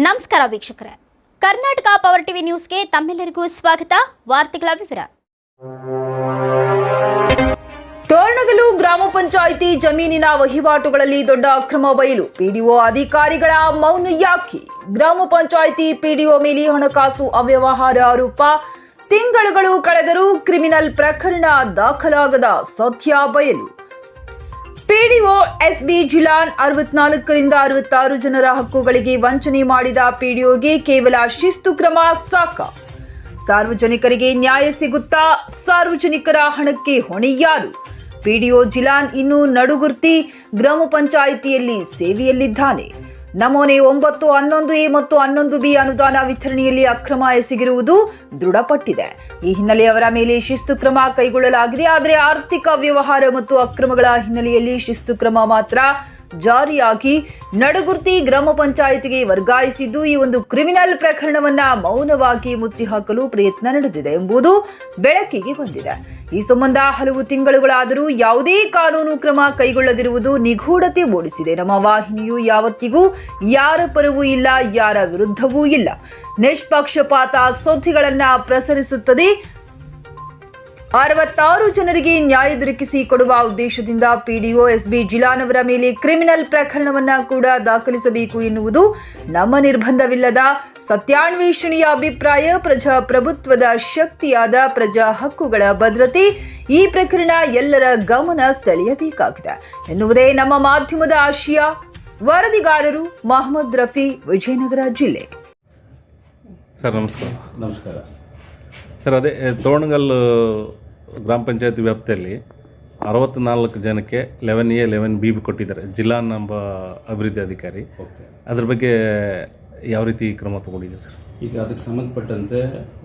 ನಮಸ್ಕಾರ ವೀಕ್ಷಕರೇ. Karnataka power TV ನ್ಯೂಸ್ಗೆ ತಮ್ಮೆಲ್ಲರಿಗೂ ಸ್ವಾಗತ. ವಾರ್ತೆಗಳ ವಿವರ. ತೋರಣಗಲು ಗ್ರಾಮ ಪಂಚಾಯಿತಿ ಜಮೀನಿನ ವಹಿವಾಟುಗಳಲ್ಲಿ ದೊಡ್ಡ ಅಕ್ರಮ ಬಯಲು. ಪಿಡಿಒ ಅಧಿಕಾರಿಗಳ ಮೌನ ಯಾಕೆ? ಗ್ರಾಮ ಪಂಚಾಯಿತಿ ಪಿಡಿಒ ಮೇಲೆ ಹಣಕಾಸು ಅವ್ಯವಹಾರ ಆರೋಪ. ತಿಂಗಳುಗಳು ಕಳೆದರೂ ಕ್ರಿಮಿನಲ್ ಪ್ರಕರಣ ದಾಖಲಾಗದ ಸತ್ಯ ಬಯಲು. ಪಿಡಿಒ ಎಸ್ಬಿ ಜುಲಾನ್ ಅರವತ್ನಾಲ್ಕರಿಂದ ಅರವತ್ತಾರು ಜನರ ಹಕ್ಕುಗಳಿಗೆ ವಂಚನೆ ಮಾಡಿದ ಪಿಡಿಒಗೆ ಕೇವಲ ಶಿಸ್ತು ಕ್ರಮ ಸಾಕ. ಸಾರ್ವಜನಿಕರಿಗೆ ನ್ಯಾಯ ಸಿಗುತ್ತಾ ಸಾರ್ವಜನಿಕರ ಹಣಕ್ಕೆ ಹೊಣೆ ಯಾರು? ಪಿಡಿಒ ಜಿಲಾನ್ ಇನ್ನು ನಡುಗುರ್ತಿ ಗ್ರಾಮ ಪಂಚಾಯಿತಿಯಲ್ಲಿ ಸೇವೆಯಲ್ಲಿದ್ದಾನೆ. ನಮೂನೆ ಒಂಬತ್ತು ಹನ್ನೊಂದು ಎ ಮತ್ತು ಹನ್ನೊಂದು ಬಿ ಅನುದಾನ ವಿತರಣೆಯಲ್ಲಿ ಅಕ್ರಮ ಎಸಗಿರುವುದು ದೃಢಪಟ್ಟಿದೆ. ಈ ಹಿನ್ನೆಲೆ ಅವರ ಮೇಲೆ ಶಿಸ್ತು ಕ್ರಮ ಕೈಗೊಳ್ಳಲಾಗಿದೆ. ಆದರೆ ಆರ್ಥಿಕ ವ್ಯವಹಾರ ಮತ್ತು ಅಕ್ರಮಗಳ ಹಿನ್ನೆಲೆಯಲ್ಲಿ ಶಿಸ್ತು ಕ್ರಮ ಮಾತ್ರ ಜಾರಿಯಾಗಿ ನಡುಗುರ್ತಿ ಗ್ರಾಮ ಪಂಚಾಯಿತಿಗೆ ವರ್ಗಾಯಿಸಿದ್ದು ಈ ಒಂದು ಕ್ರಿಮಿನಲ್ ಪ್ರಕರಣವನ್ನ ಮೌನವಾಗಿ ಮುಚ್ಚಿ ಹಾಕಲು ಪ್ರಯತ್ನ ನಡೆದಿದೆ ಎಂಬುದು ಬೆಳಕಿಗೆ ಬಂದಿದೆ. ಈ ಸಂಬಂಧ ಹಲವು ತಿಂಗಳುಗಳಾದರೂ ಯಾವುದೇ ಕಾನೂನು ಕ್ರಮ ಕೈಗೊಳ್ಳದಿರುವುದು ನಿಗೂಢತೆ ಮೂಡಿಸಿದೆ. ನಮ್ಮ ವಾಹಿನಿಯು ಯಾವತ್ತಿಗೂ ಯಾರ ಪರವೂ ಇಲ್ಲ, ಯಾರ ವಿರುದ್ಧವೂ ಇಲ್ಲ. ನಿಷ್ಪಕ್ಷಪಾತ ಸುದ್ದಿಗಳನ್ನ ಪ್ರಸರಿಸುತ್ತದೆ ಅರವತ್ತಾರು ಜನರಿಗೆ ನ್ಯಾಯ ದೊರಕಿಸಿ ಕೊಡುವ ಉದ್ದೇಶದಿಂದ ಪಿಡಿಒ ಎಸ್ಬಿ ಜಿಲಾನ್ ಅವರ ಮೇಲೆ ಕ್ರಿಮಿನಲ್ ಪ್ರಕರಣವನ್ನ ಕೂಡ ದಾಖಲಿಸಬೇಕು ಎನ್ನುವುದು ನಮ್ಮ ನಿರ್ಬಂಧವಿಲ್ಲದ ಸತ್ಯಾನ್ವೇಷಣೆಯ ಅಭಿಪ್ರಾಯ ಪ್ರಜಾಪ್ರಭುತ್ವದ ಶಕ್ತಿಯಾದ ಪ್ರಜಾ ಹಕ್ಕುಗಳ ಭದ್ರತೆ ಈ ಪ್ರಕರಣ ಎಲ್ಲರ ಗಮನ ಸೆಳೆಯಬೇಕಾಗಿದೆ ಎನ್ನುವುದೇ ನಮ್ಮ ಮಾಧ್ಯಮದ ಆಶಯ. ವರದಿಗಾರರು ಮೊಹಮ್ಮದ್ ರಫಿ ವಿಜಯನಗರ ಜಿಲ್ಲೆ. ಸರ್ ನಮಸ್ಕಾರ. ನಮಸ್ಕಾರ. ಸರ್ ಅದೇ ತೋರಣಗಲ್ ಗ್ರಾಮ ಪಂಚಾಯತಿ ವ್ಯಾಪ್ತಿಯಲ್ಲಿ ಅರವತ್ತ್ನಾಲ್ಕು ಜನಕ್ಕೆ eleven A eleven B B ಕೊಟ್ಟಿದ್ದಾರೆ. ಜಿಲ್ಲಾ ನಂಬ ಅಭಿವೃದ್ಧಿ ಅಧಿಕಾರಿ. ಓಕೆ. ಅದ್ರ ಬಗ್ಗೆ ಯಾವ ರೀತಿ ಕ್ರಮ ತಗೊಂಡಿದ್ದೀರಿ ಸರ್? ಈಗ ಅದಕ್ಕೆ ಸಂಬಂಧಪಟ್ಟಂತೆ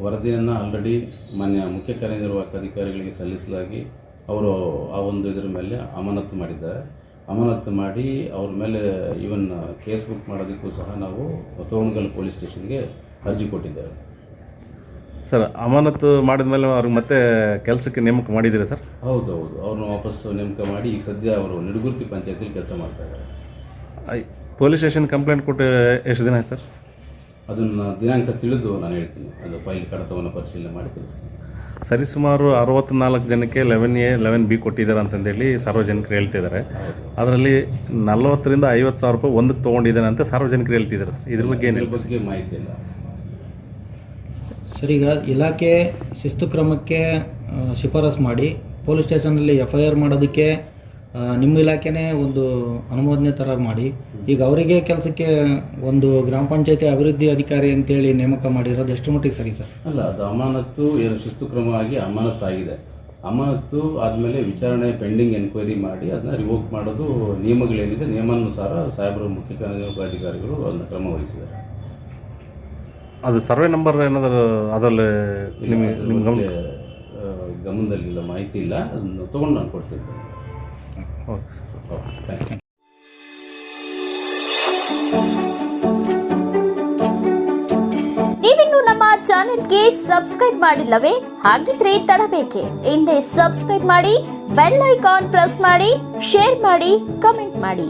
ವರದಿಯನ್ನು ಆಲ್ರೆಡಿ ಮಾನ್ಯ ಮುಖ್ಯ ಕಾರ್ಯನಿರ್ವಾಹಕ ಅಧಿಕಾರಿಗಳಿಗೆ ಸಲ್ಲಿಸಲಾಗಿ ಅವರು ಆ ಒಂದು ಇದರ ಮೇಲೆ ಅಮಾನತು ಮಾಡಿದ್ದಾರೆ. ಅಮಾನತು ಮಾಡಿ ಅವ್ರ ಮೇಲೆ ಈವನ್ ಕೇಸ್ ಬುಕ್ ಮಾಡೋದಕ್ಕೂ ಸಹ ನಾವು ತೋಣಗಲ್ ಪೊಲೀಸ್ ಸ್ಟೇಷನ್ಗೆ ಅರ್ಜಿ ಕೊಟ್ಟಿದ್ದೇವೆ. ಸರ್ ಅಮಾನತು ಮಾಡಿದ ಮೇಲೆ ಅವ್ರಿಗೆ ಮತ್ತೆ ಕೆಲಸಕ್ಕೆ ನೇಮಕ ಮಾಡಿದ್ದೀರಾ ಸರ್? ಹೌದು ಹೌದು ಅವ್ರನ್ನ ವಾಪಸ್ಸು ನೇಮಕ ಮಾಡಿ ಈಗ ಸದ್ಯ ಅವರು ನಿಡುಗುರ್ತಿ ಪಂಚಾಯತಿಲಿ ಕೆಲಸ ಮಾಡ್ತಾ ಇದ್ದಾರೆ. ಪೊಲೀಸ್ ಸ್ಟೇಷನ್ ಕಂಪ್ಲೇಂಟ್ ಕೊಟ್ಟು ಎಷ್ಟು ದಿನ ಆಯ್ತು ಸರ್? ಅದನ್ನು ದಿನಾಂಕ ತಿಳಿದು ನಾನು ಹೇಳ್ತೀನಿ. ಅದು ಫೈಲ್ ಕಡತವನ್ನು ಪರಿಶೀಲನೆ ಮಾಡಿ ತಿಳಿಸ್ತೀನಿ. ಸರಿಸುಮಾರು ಅರವತ್ತ್ನಾಲ್ಕು ಜನಕ್ಕೆ ಲೆವೆನ್ ಎ ಲೆವೆನ್ ಬಿ ಕೊಟ್ಟಿದ್ದಾರೆ ಅಂತಂದೇಳಿ ಸಾರ್ವಜನಿಕರು ಹೇಳ್ತಿದ್ದಾರೆ ಅದರಲ್ಲಿ ನಲವತ್ತರಿಂದ ಐವತ್ತು ಸಾವಿರ ರೂಪಾಯಿ ಒಂದಕ್ಕೆ ತೊಗೊಂಡಿದ್ದಾನೆ ಅಂತ ಸಾರ್ವಜನಿಕರು ಹೇಳ್ತಿದ್ದಾರೆ ಸರ್. ಇದ್ರ ಬಗ್ಗೆ ಏನು ಏನಿಲ್ಲ ಬಗ್ಗೆ ಮಾಹಿತಿ ಇಲ್ಲ. ಸರ್, ಈಗ ಇಲಾಖೆ ಶಿಸ್ತು ಕ್ರಮಕ್ಕೆ ಶಿಫಾರಸು ಮಾಡಿ, ಪೊಲೀಸ್ ಸ್ಟೇಷನಲ್ಲಿ ಎಫ್ ಐ ಆರ್ ಮಾಡೋದಕ್ಕೆ ನಿಮ್ಮ ಇಲಾಖೆನೇ ಒಂದು ಅನುಮೋದನೆ ಥರ ಮಾಡಿ, ಈಗ ಅವರಿಗೆ ಕೆಲಸಕ್ಕೆ ಒಂದು ಗ್ರಾಮ ಪಂಚಾಯತಿ ಅಭಿವೃದ್ಧಿ ಅಧಿಕಾರಿ ಅಂತೇಳಿ ನೇಮಕ ಮಾಡಿರೋದು ಎಷ್ಟು ಮಟ್ಟಿಗೆ ಸರಿ ಸರ್? ಅಲ್ಲ, ಅದು ಅಮಾನತ್ತು, ಏನು ಶಿಸ್ತು ಕ್ರಮವಾಗಿ ಅಮಾನತ್ತಾಗಿದೆ. ಅಮಾನತ್ತು ಆದಮೇಲೆ ವಿಚಾರಣೆ ಪೆಂಡಿಂಗ್ ಎನ್ಕ್ವೈರಿ ಮಾಡಿ, ಅದನ್ನ ರಿವೋಕ್ ಮಾಡೋದು ನಿಯಮಗಳೇನಿದೆ, ನಿಯಮಾನುಸಾರ ಸಾಹೇಬರು ಮುಖ್ಯ ಕಾರ್ಯನಿರ್ವಾಹಕ ಅಧಿಕಾರಿಗಳು ಅದನ್ನು ಕ್ರಮ ವಹಿಸಿದ್ದಾರೆ ಅದು ಸರ್ವೆ ನಂಬರ್ ಏನಾದರೂ ಅದರಲ್ಲಿ ನಿಮಗೆ ನಿಮ್ಮ ಗಮನ ಗಮನದಲ್ಲಿಲ್ಲ ಮಾಹಿತಿ ಇಲ್ಲ ಅದನ್ನು ತೊಗೊಂಡು ನಾನು ಕೊಡ್ತಿರ್ತೇನೆ. Okay sir. Okay thank you ನೀವಿನ್ನು ನಮ್ಮ ಚಾನೆಲ್ಗೆ ಸಬ್ಸ್ಕ್ರೈಬ್ ಮಾಡಿಲ್ಲವೇ? ಹಾಗಿದ್ರೆ ತಡಬೇಕೆ. ಹಿಂದೆ ಸಬ್ಸ್ಕ್ರೈಬ್ ಮಾಡಿ ಬೆಲ್ ಐಕಾನ್ ಪ್ರೆಸ್ ಮಾಡಿ ಶೇರ್ ಮಾಡಿ ಕಮೆಂಟ್ ಮಾಡಿ.